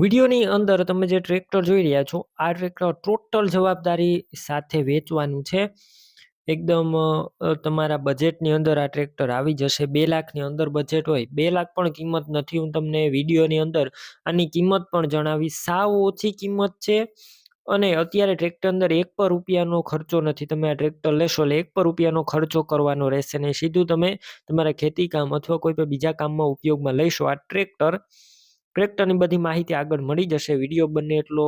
વિડીયોની અંદર તમે જે ટ્રેક્ટર જોઈ રહ્યા છો, આ ટ્રેક્ટર ટોટલ જવાબદારી સાથે વેચવાનું છે. એકદમ તમારા બજેટની અંદર આ ટ્રેક્ટર આવી જશે, બે લાખની અંદર બજેટ હોય, બે લાખ પણ કિંમત નથી. હું તમને વિડીયોની અંદર આની કિંમત પણ જણાવીશ. સાવ ઓછી કિંમત છે અને અત્યારે ટ્રેક્ટર અંદર એક પર રૂપિયાનો ખર્ચો નથી. તમે આ ટ્રેક્ટર લેશો એટલે એક પર રૂપિયાનો ખર્ચો કરવાનો રહેશે નહીં. સીધું તમે તમારા ખેતી કામ અથવા કોઈ પણ બીજા કામમાં ઉપયોગમાં લઈશો. આ ટ્રેક્ટર ટ્રેક્ટરની બધી માહિતી આગળ મળી જશે. વીડિયો બને એટલો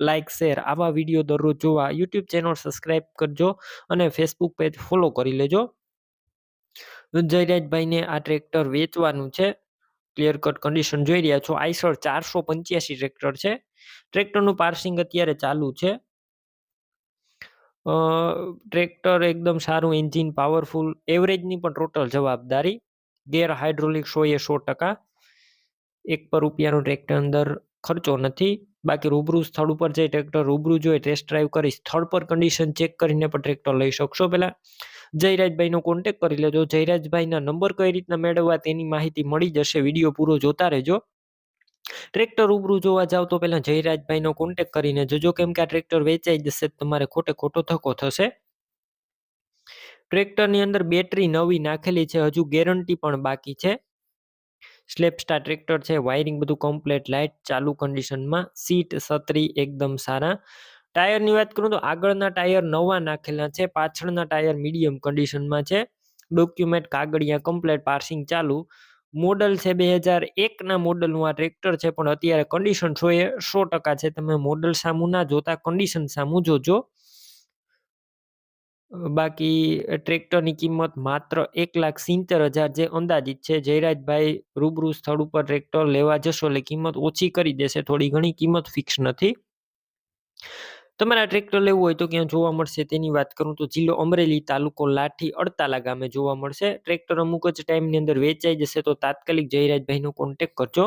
લાઇક શેર આવા વીડિયો દરરોજ જોવા. યુટ્યુબ ચેનલ સબસ્ક્રાઈબ કરજો અને ફેસબુક પેજ ફોલો કરી લેજો. જયરાજભાઈને આ ટ્રેક્ટર વેચવાનું છે. ક્લિયર કટ કન્ડિશન જોઈ રહ્યા છો. આઈસર ચારસો પંચ્યાસી ટ્રેક્ટર છે. ટ્રેક્ટરનું પાર્સિંગ અત્યારે ચાલુ છે. ટ્રેક્ટર એકદમ સારું એન્જિન પાવરફુલ એવરેજની પણ ટોટલ જવાબદારી. ગેર હાઇડ્રોલિક સો એ સો ટકા. એક પર રૂપિયાનો ટ્રેક્ટર અંદર ખર્ચો નથી. બાકી રૂબરૂ સ્થળ ઉપર જઈ ટ્રેક્ટર રૂબરૂ જોઈ ટેસ્ટ ડ્રાઈવ કરી સ્થળ પર કન્ડિશન ચેક કરીને પણ ટ્રેક્ટર લઈ શકશો પહેલાં જયરાજભાઈનો કોન્ટેક કરી લેજો. જયરાજભાઈના નંબર કઈ રીતના મેળવવા તેની માહિતી મળી જશે વીડિયો પૂરો જોતા રહેજો. ટ્રેક્ટર રૂબરૂ જોવા જાવ તો પહેલાં જયરાજભાઈનો કોન્ટેક કરીને જોજો કેમ કે આ ટ્રેક્ટર વેચાઈ જશે તમારે ખોટે ખોટો ધક્કો થશે. ટ્રેક્ટરની અંદર બેટરી નવી નાખેલી છે. હજુ ગેરંટી પણ બાકી છે. સ્લેપ સ્ટાર ટ્રેક્ટર છે, વાયરિંગ બધું કમ્પ્લેટ લાઇટ ચાલુ કન્ડિશનમાં સીટ સત્રી એકદમ સારા. ટાયરની વાત કરું તો આગળના ટાયર નવા નાખેલા છે, પાછળના ટાયર મીડિયમ કન્ડિશનમાં છે. ડોક્યુમેન્ટ કાગળિયા કમ્પ્લેટ પાર્સિંગ ચાલુ. મોડલ છે બે હજાર એકના મોડલનું આ ટ્રેક્ટર છે, પણ અત્યારે કન્ડિશન એ સો ટકા છે. તમે મોડલ સામું ના જોતા કન્ડિશન સામું જોજો. બાકી ટ્રેક્ટરની કિંમત માત્ર એક લાખ સિત્તેર હજાર જે અંદાજિત છે. જયરાજભાઈ રૂબરૂ સ્થળ ઉપર ટ્રેક્ટર લેવા જશો એટલે કિંમત ઓછી કરી દેશે. થોડી ઘણી કિંમત ફિક્સ નથી. તમારે ટ્રેક્ટર લેવું હોય તો ક્યાં જોવા મળશે? તેની વાત કરું તો જિલ્લો અમરેલી તાલુકો લાઠી અડતાલા ગામે જોવા મળશે. ટ્રેક્ટર અમુક જ ટાઈમની અંદર વેચાઈ જશે તો તાત્કાલિક જયરાજભાઈનો કોન્ટેક કરજો.